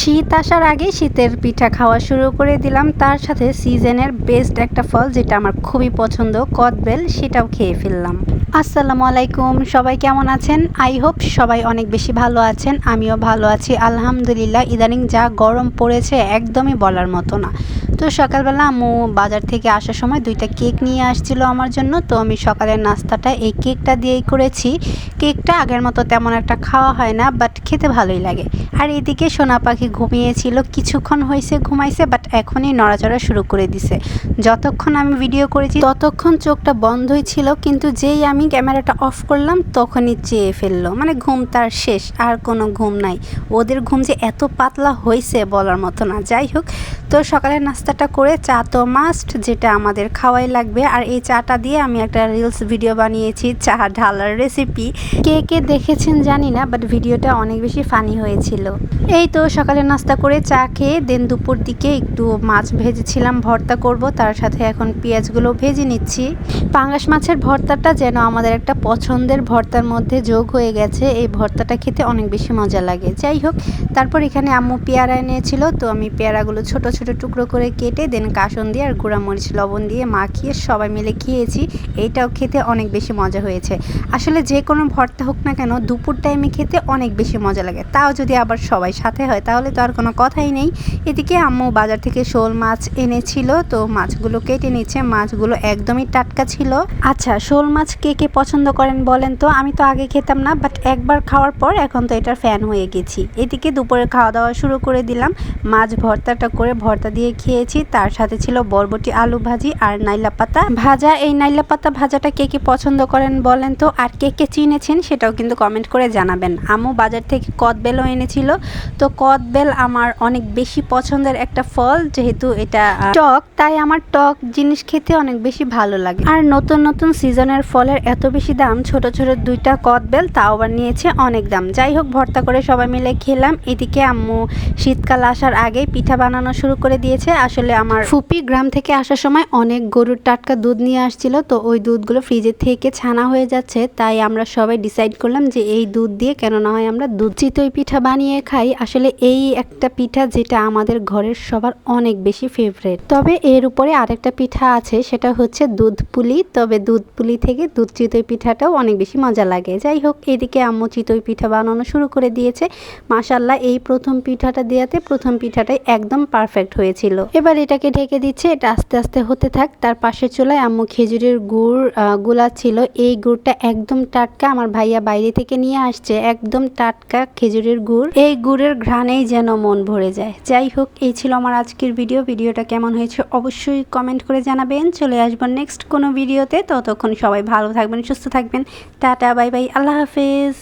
শীত আসার আগে শীতের পিঠা খাওয়া শুরু করে দিলাম। তার সাথে সিজনের বেস্ট একটা ফল যেটা আমার খুবই পছন্দ, কদবেল, সেটাও খেয়ে ফেললাম। আসসালামু আলাইকুম। সবাই কেমন আছেন? আই হোপ সবাই অনেক বেশি ভালো আছেন, আমিও ভালো আছি। আলহামদুলিল্লাহ, ইদানিং যা গরম পড়েছে একদমই বলার মতো না। তো সকালবেলা আম্মু বাজার থেকে আসার সময় দুইটা কেক নিয়ে আসছিল আমার জন্য। তো আমি সকালের নাস্তাটা এই কেকটা দিয়েই করেছি। কেকটা আগের মতো তেমন একটা খাওয়া হয় না বাট খেতে ভালোই লাগে। আর এদিকে সোনা পাখি ঘুমিয়েছিল, কিছুক্ষণ হয়েছে ঘুমাইছে বাট এখনই নড়াচড়া শুরু করে দিছে। যতক্ষণ আমি ভিডিও করেছি, ততক্ষণ চোখটা বন্ধই ছিল, কিন্তু যেই আমি ক্যামেরাটা অফ করলাম, তখনই চেয়ে ফেলল। মানে ঘুম তার শেষ, আর কোনো ঘুম নাই। ওদের ঘুম যে এত পাতলা হয়েছে বলার মতো না। যাই হোক, তো সকালের নাস্তাটা করে চা তো মাস্ট যেটা আমাদের খাওয়াই লাগবে। আর এই চাটা দিয়ে আমি একটা রিলস ভিডিও বানিয়েছি, চা ঢালার রেসিপি কে কে দেখেছেন জানি না বাট ভিডিওটা অনেক বেশি ফানি হয়েছিল। এই তো সকালে নাস্তা করে চা খেয়ে, দেন দুপুর দিকে একটু মাছ ভেজেছিলাম, ভর্তা করব। তার সাথে এখন পেঁয়াজগুলো ভেজে নিচ্ছি। পাঙ্গাস মাছের ভর্তাটা যেন আমাদের একটা পছন্দের ভর্তার মধ্যে যোগ হয়ে গেছে। এই ভর্তাটা খেতে অনেক বেশি মজা লাগে। যাই হোক, তারপর এখানে আম্মু পেয়ারা এনেছিল। তো আমি পেয়ারাগুলো ছোট ছোট টুকরো করে কেটে, দেন কাসন দিয়ে আর গুঁড়ামরিচ, লবণ দিয়ে মাখিয়ে সবাই মিলে খেয়েছি। এইটাও খেতে অনেক বেশি মজা হয়েছে। আসলে যে কোনো ভর্তা হোক না কেন, দুপুর টাইমে খেতে অনেক বেশি মজা লাগে। তাও যদি আবার সবাই সাথে হয়, তাহলে তো আর কোনো কথাই নেই। এদিকে আম্মু বাজার থেকে শোল মাছ এনেছিল, তো মাছগুলো কেটে নিচ্ছে, মাছগুলো একদমই টাটকা ছিল। আচ্ছা শোল মাছ কে কে পছন্দ করেন বলেন তো? আমি তো আগে খেতাম না বাট একবার খাওয়ার পর এখন তো এটার ফ্যান হয়ে গেছি। এদিকে দুপুরে খাওয়া দাওয়া শুরু করে দিলাম। মাছ ভর্তাটা করে ভর্তা দিয়ে খেয়েছি, তার সাথে ছিল বরবটি, আলু ভাজি আর নাইলা পাতা। ভাজা, এই নাইলা পাতা ভাজাটা কে কে পছন্দ করেন বলেন তো? আর কে কে চিনেছেন সেটাও কিন্তু কমেন্ট করে জানাবেন। আমু বাজার থেকে কদবেলও এনেছিল তো কদবেল আমার অনেক বেশি পছন্দের একটা ফল, যেহেতু এটা টক, তাই আমার টক জিনিস খেতে অনেক বেশি ভালো লাগে। আর নতুন নতুন সিজনের ফলের এত বেশি দাম, ছোট ছোট দুইটা কদবেল তাও আবার নিয়েছে অনেক দাম। যাই হোক, ভর্তা করে সবাই মিলে খেলাম। এদিকে আম্মু শীতকাল আসার আগেই পিঠা বানানো শুরু করে দিয়েছে। আসলে আমার ফুপি গ্রাম থেকে আসার সময় অনেক গরুর টাটকা দুধ নিয়ে আসছিল, তো ওই দুধগুলো ফ্রিজে থেকে ছানা হয়ে যাচ্ছে। তাই আমরা সবাই ডিসাইড করলাম যে এই দুধ দিয়ে কেন না হয় আমরা দুধ চিতই পিঠা বানিয়ে খাই। আসলে এই একটা পিঠা যেটা আমাদের ঘরের সবার অনেক বেশি ফেভারেট তবে এর উপরে আরেকটা পিঠা আছে, সেটা হচ্ছে দুধ পুলি। তবে দুধ পুলি থেকে দুধ চিতই পিঠাটাও অনেক বেশি মজা লাগে। যাই হোক, এদিকে আম্মু চিতই পিঠা বানানো শুরু করে দিয়েছে। মাসাল্লাহ এই প্রথম পিঠাটা দেওয়াতে প্রথম পিঠাটাই একদম পারফেক্ট হয়েছিল। এবার এটাকে ঢেকে দিচ্ছে, এটা আস্তে আস্তে হতে থাক। তার পাশে চুলায় আম্মু খেজুরের গুড়গুলা ছিল। এই গুড়টা একদম টাটকা। আমার ভাইয়া বাইরে থেকে নিয়ে আসছে, একদম টাটকা খেজুরের গুড়। এই গুড়ের ঘ্রাণেই যেন মন ভরে যায়। যাই হোক, এই ছিল আমার আজকের ভিডিও ভিডিওটা কেমন হয়েছে অবশ্যই কমেন্ট করে জানাবেন। চলে আসবেন নেক্সট কোনো ভিডিওতে ততক্ষণ সবাই ভালো থাকবেন, সুস্থ থাকবেন। টাটা বাই বাই আল্লাহ হাফেজ।